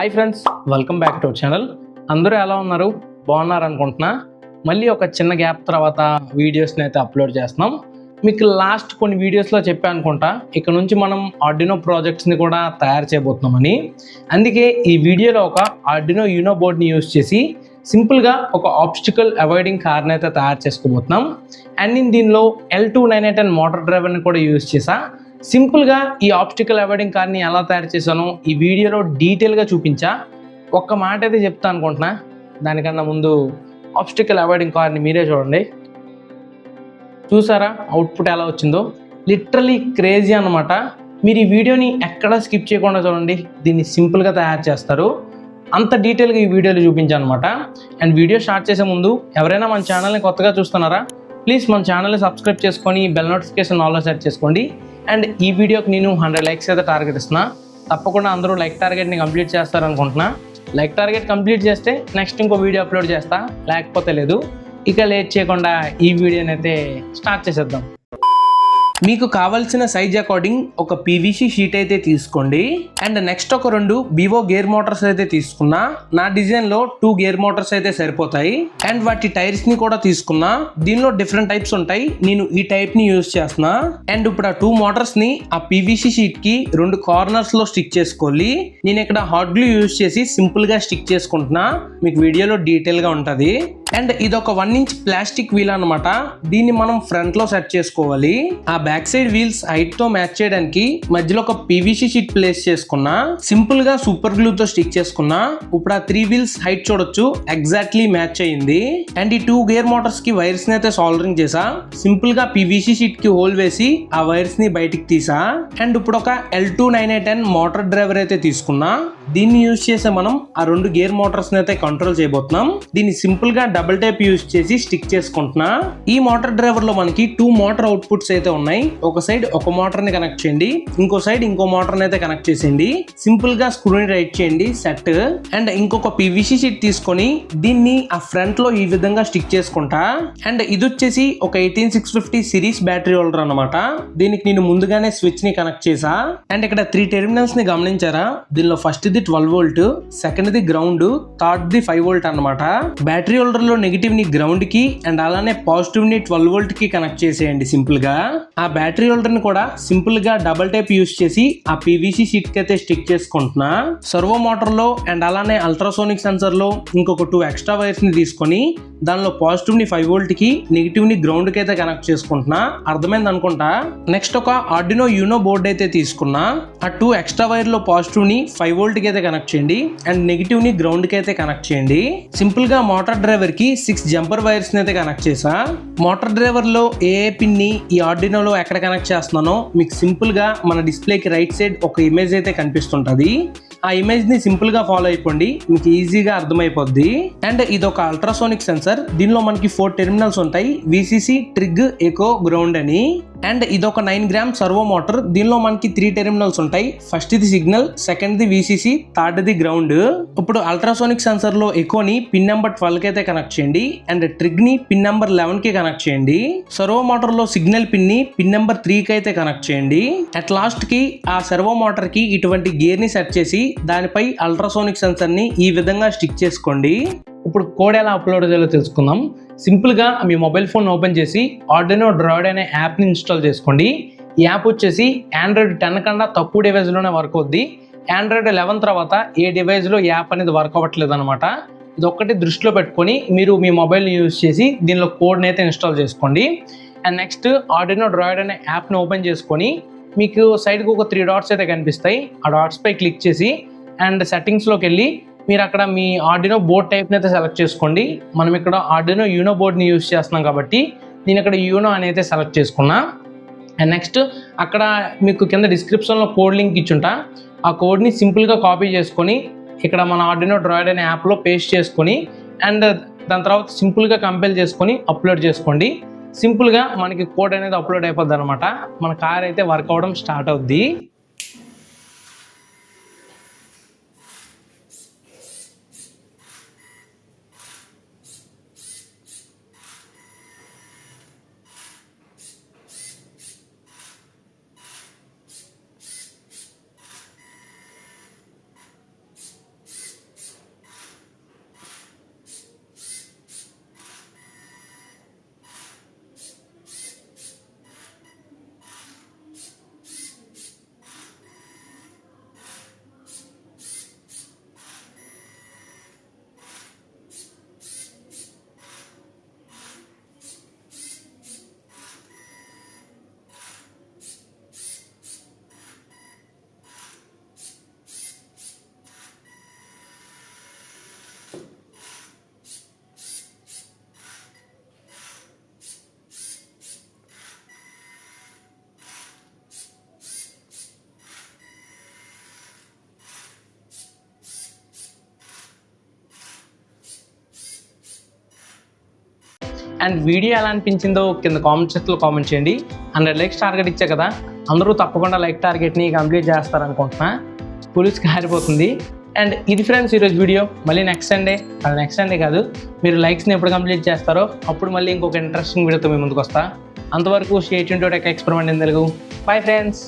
Hi friends welcome back to our channel అందరూ ఎలా ఉన్నారు? బాగున్నారు అనుకుంటున్నా. మళ్ళీ ఒక చిన్న గ్యాప్ తర్వాత వీడియోస్ని అయితే అప్లోడ్ చేస్తున్నాం. మీకు లాస్ట్ కొన్ని వీడియోస్లో చెప్పా అనుకుంటా. ఇక్కడ నుంచి మనం ఆర్డినో ప్రాజెక్ట్స్ని కూడా తయారు చేయబోతున్నామని. అందుకే ఈ వీడియోలో ఒక ఆర్డినో యూనో బోర్డ్ని యూజ్ చేసి సింపుల్గా ఒక ఆబ్స్టికల్ అవాయిడింగ్ కార్ని అయితే తయారు చేసుకోబోతున్నాం. అండ్ నేను దీనిలో L two nine eight and motor డ్రైవర్ని కూడా యూజ్ చేసా. సింపుల్గా ఈ ఆప్స్టికల్ అవాయిడింగ్ కార్ని ఎలా తయారు చేశానో ఈ వీడియోలో డీటెయిల్గా చూపించా. ఒక్క మాట అయితే చెప్తా అనుకుంటున్నా. దానికన్నా ముందు ఆప్స్టికల్ అవాయిడింగ్ కార్ని మీరే చూడండి. చూసారా అవుట్పుట్ ఎలా వచ్చిందో? లిటరలీ క్రేజీ అనమాట మీరు ఈ వీడియోని ఎక్కడా స్కిప్ చేయకుండా చూడండి. దీన్ని సింపుల్గా తయారు చేస్తారు. అంత డీటెయిల్గా ఈ వీడియోలో చూపించాను అనమాట అండ్ వీడియో స్టార్ట్ చేసే ముందు ఎవరైనా మన ఛానల్ని కొత్తగా చూస్తున్నారా? ప్లీజ్ మన ఛానల్ని సబ్స్క్రైబ్ చేసుకొని బెల్ నోటిఫికేషన్ ఆల్లో సెట్ చేసుకోండి. అండ్ ఈ వీడియోకి నేను హండ్రెడ్ లైక్స్ అయితే టార్గెట్ ఇస్తున్నా. తప్పకుండా అందరూ లైక్ టార్గెట్ని కంప్లీట్ చేస్తారనుకుంటున్నా. లైక్ టార్గెట్ కంప్లీట్ చేస్తే నెక్స్ట్ ఇంకో వీడియో అప్లోడ్ చేస్తా. లేకపోతే లేదు. ఇక లేట్ చేయకుండా ఈ వీడియోని అయితే స్టార్ట్ చేసేద్దాం. మీకు కావాల్సిన సైజ్ అకార్డింగ్ ఒక పీవీసీ షీట్ అయితే తీసుకోండి. అండ్ నెక్స్ట్ ఒక రెండు బివో గేర్ మోటార్స్ అయితే తీసుకున్నా. నా డిజైన్లో టూ గేర్ మోటార్స్ అయితే సరిపోతాయి. అండ్ వాటి టైర్స్ని కూడా తీసుకున్నా. దీనిలో డిఫరెంట్ టైప్స్ ఉంటాయి. నేను ఈ టైప్ని యూస్ చేస్తున్నా. అండ్ ఇప్పుడు ఆ టూ మోటార్స్ని ఆ పీవీసీ షీట్కి రెండు కార్నర్స్లో స్టిక్ చేసుకోవాలి. నేను ఇక్కడ హాట్ గ్లూ యూజ్ చేసి సింపుల్గా స్టిక్ చేసుకుంటున్నా. మీకు వీడియోలో డీటెయిల్గా అండ్ ఇది ఒక వన్ ఇంచ్ ప్లాస్టిక్ వీల్ అనమాట దీన్ని మనం ఫ్రంట్లో సెట్ చేసుకోవాలి. ఆ బ్యాక్ సైడ్ వీల్స్ హైట్తో మ్యాచ్ చేయడానికి మధ్యలో ఒక పీవీసీ షీట్ ప్లేస్ చేసుకున్నా సింపుల్గా సూపర్ గ్లూ తో స్టిక్ చేసుకున్నా ఇప్పుడు ఆ త్రీ వీల్స్ హైట్ చూడొచ్చు ఎగ్జాక్ట్లీ మ్యాచ్ అయింది. అండ్ ఈ టూ గేర్ మోటార్స్కి వైర్స్ని అయితే సాల్డరింగ్ చేసా సింపుల్గా పీవీసీ షీట్కి హోల్ వేసి ఆ వైర్స్ని బయటికి తీసా. అండ్ ఇప్పుడు ఒక L two nine eight and motor driver అయితే తీసుకున్నా దీన్ని యూజ్ చేసే మనం ఆ రెండు గేర్ మోటార్స్ని అయితే కంట్రోల్ చేయబోతున్నాం. దీన్ని సింపుల్గా డబుల్ టైప్ యూజ్ చేసి స్టిక్ చేసుకుంటున్నా. ఈ మోటార్ డ్రైవర్లో మనకి టూ మోటార్ అవుట్పుట్స్ అయితే ఉన్నాయి. ఒక సైడ్ ఒక మోటార్ని కనెక్ట్ చేయండి. ఇంకో సైడ్ ఇంకో మోటార్ అయితే కనెక్ట్ చేసేయండి. సింపుల్గా స్క్రూని రైట్ చేయండి సెట్ అండ్ ఇంకొక పివిసి షీట్ తీసుకొని దీన్ని ఆ ఫ్రంట్లో ఈ విధంగా స్టిక్ చేసుకుంటా. అండ్ ఇది వచ్చేసి ఒక eighteen six fifty series battery holder అనమాట దీనికి నేను ముందుగానే స్విచ్ని కనెక్ట్ చేసా. అండ్ ఇక్కడ త్రీ టెర్మినల్స్ని గమనించారా? దీనిలో first the twelve volt second the ground third the five volt అనమాట బ్యాటరీ హోల్డర్లో నెగిటివ్ని గ్రౌండ్కి అండ్ అలానే పాజిటివ్ని ట్వెల్వ్ వోల్ట్కి కనెక్ట్ చేసేయండి సింపుల్గా. ఆ బ్యాటరీ హోల్డర్ని కూడా సింపుల్గా డబల్ టైప్ యూస్ చేసి ఆ పీవీసీ షీట్కి అయితే స్టిక్ చేసుకుంటున్నా. సర్వో మోటార్లో అండ్ అలానే అల్ట్రాసోనిక్ సెన్సర్లో ఇంకొక టూ ఎక్స్ట్రా వైర్స్ని తీసుకొని దానిలో పాజిటివ్ని ఫైవ్ వోల్ట్కి నెగిటివ్ని గ్రౌండ్కి అయితే కనెక్ట్ చేసుకుంటున్నా. అర్థమైంది అనుకుంటా? నెక్స్ట్ ఒక ఆర్డినో యూనో బోర్డ్ అయితే తీసుకున్నా. ఆ టూ ఎక్స్ట్రా వైర్లో పాజిటివ్ని ఫైవ్ వోల్ట్కి అయితే కనెక్ట్ చేయండి. అండ్ నెగిటివ్ని గ్రౌండ్కి అయితే కనెక్ట్ చేయండి. సింపుల్గా మోటార్ డ్రైవర్కి సిక్స్ జంపర్ వైర్స్ని అయితే కనెక్ట్ చేసా. మోటార్ డ్రైవర్లో ఏ పిన్ని ఈ ఆర్డినోలో ఎక్కడ కనెక్ట్ చేస్తున్నానో మీకు సింపుల్గా మన డిస్ప్లేకి రైట్ సైడ్ ఒక ఇమేజ్ అయితే కనిపిస్తుంటది. ఆ ఇమేజ్ని సింపుల్గా ఫాలో అయిపోండి. మీకు ఈజీగా అర్థమైపోద్ది. అండ్ ఇది ఒక అల్ట్రాసోనిక్ సెన్సర్ దీనిలో మనకి ఫోర్ టెర్మినల్స్ ఉంటాయి. విసిసి ట్రిగ్ ఎకో గ్రౌండ్ అని. అండ్ ఇది ఒక నైన్ గ్రామ్ సర్వో మోటార్ దీనిలో మనకి త్రీ టెర్మినల్స్ ఉంటాయి. First the signal second the VCC third the ground ఇప్పుడు అల్ట్రాసోనిక్ సెన్సర్లో ఎకోని పిన్ నెంబర్ ట్వెల్వ్కి అయితే కనెక్ట్ చేయండి. అండ్ ట్రిగ్ని పిన్ నెంబర్ లెవెన్కి కనెక్ట్ చేయండి. సర్వో మోటార్లో సిగ్నల్ పిన్ని పిన్ నెంబర్ త్రీ కి అయితే కనెక్ట్ చేయండి. అట్ లాస్ట్కి ఆ సర్వో మోటార్కి ఇటువంటి గేర్ని సెట్ చేసి దానిపై అల్ట్రాసోనిక్ సెన్సర్ని ఈ విధంగా స్టిక్ చేసుకోండి. ఇప్పుడు కోడ్ ఎలా అప్లోడ్ చేయాలో తెలుసుకుందాం. సింపుల్గా మీ మొబైల్ ఫోన్ ఓపెన్ చేసి ఆర్డినో డ్రాయిడ్ అనే యాప్ని ఇన్స్టాల్ చేసుకోండి. ఈ యాప్ వచ్చేసి ఆండ్రాయిడ్ టెన్ కన్నా తక్కువ డివైస్లోనే వర్క్ అవుద్ది. ఆండ్రాయిడ్ లెవెన్ తర్వాత ఏ డివైస్లో యాప్ అనేది వర్క్ అవ్వట్లేదు అనమాట ఇది ఒక్కటి దృష్టిలో పెట్టుకొని మీరు మీ మొబైల్ని యూజ్ చేసి దీనిలో కోడ్ని అయితే ఇన్స్టాల్ చేసుకోండి. అండ్ నెక్స్ట్ ఆర్డినో డ్రాయిడ్ అనే యాప్ని ఓపెన్ చేసుకొని మీకు సైడ్కి ఒక త్రీ డాట్స్ అయితే కనిపిస్తాయి. ఆ డాట్స్పై క్లిక్ చేసి అండ్ సెట్టింగ్స్లోకి వెళ్ళి మీరు అక్కడ మీ ఆర్డినో బోర్డ్ టైప్ని అయితే సెలెక్ట్ చేసుకోండి. మనం ఇక్కడ ఆర్డినో యూనో బోర్డ్ని యూస్ చేస్తున్నాం కాబట్టి నేను ఇక్కడ యూనో అని అయితే సెలెక్ట్ చేసుకున్నా. అండ్ నెక్స్ట్ అక్కడ మీకు కింద డిస్క్రిప్షన్లో కోడ్ లింక్ ఇచ్చుంటా. ఆ కోడ్ని సింపుల్గా కాపీ చేసుకొని ఇక్కడ మన ఆర్డినో డ్రాయిడ్ అనే యాప్లో పేస్ట్ చేసుకొని అండ్ దాని తర్వాత సింపుల్గా కంపైల్ చేసుకొని అప్లోడ్ చేసుకోండి. సింపుల్గా మనకి కోడ్ అనేది అప్లోడ్ అయిపోద్ది అనమాట మన కార్ అయితే వర్క్ అవ్వడం స్టార్ట్ అవుద్ది. అండ్ వీడియో ఎలా అనిపించిందో కింద కామెంట్ సెక్షన్లో కామెంట్ చేయండి. హండ్రెడ్ లైక్స్ టార్గెట్ ఇచ్చా కదా అందరూ తప్పకుండా లైక్ టార్గెట్ని కంప్లీట్ చేస్తారనుకుంటున్నా. పోలీస్కి హారిపోతుంది అండ్ ఇది ఫ్రెండ్స్ ఈరోజు వీడియో. మళ్ళీ నెక్స్ట్ సండే అది నెక్స్ట్ సండే కాదు. మీరు లైక్స్ని ఎప్పుడు కంప్లీట్ చేస్తారో అప్పుడు మళ్ళీ ఇంకొక ఇంట్రెస్టింగ్ వీడియోతో మీ ముందుకు వస్తా. అంతవరకు state to tech experiment in Telugu bye friends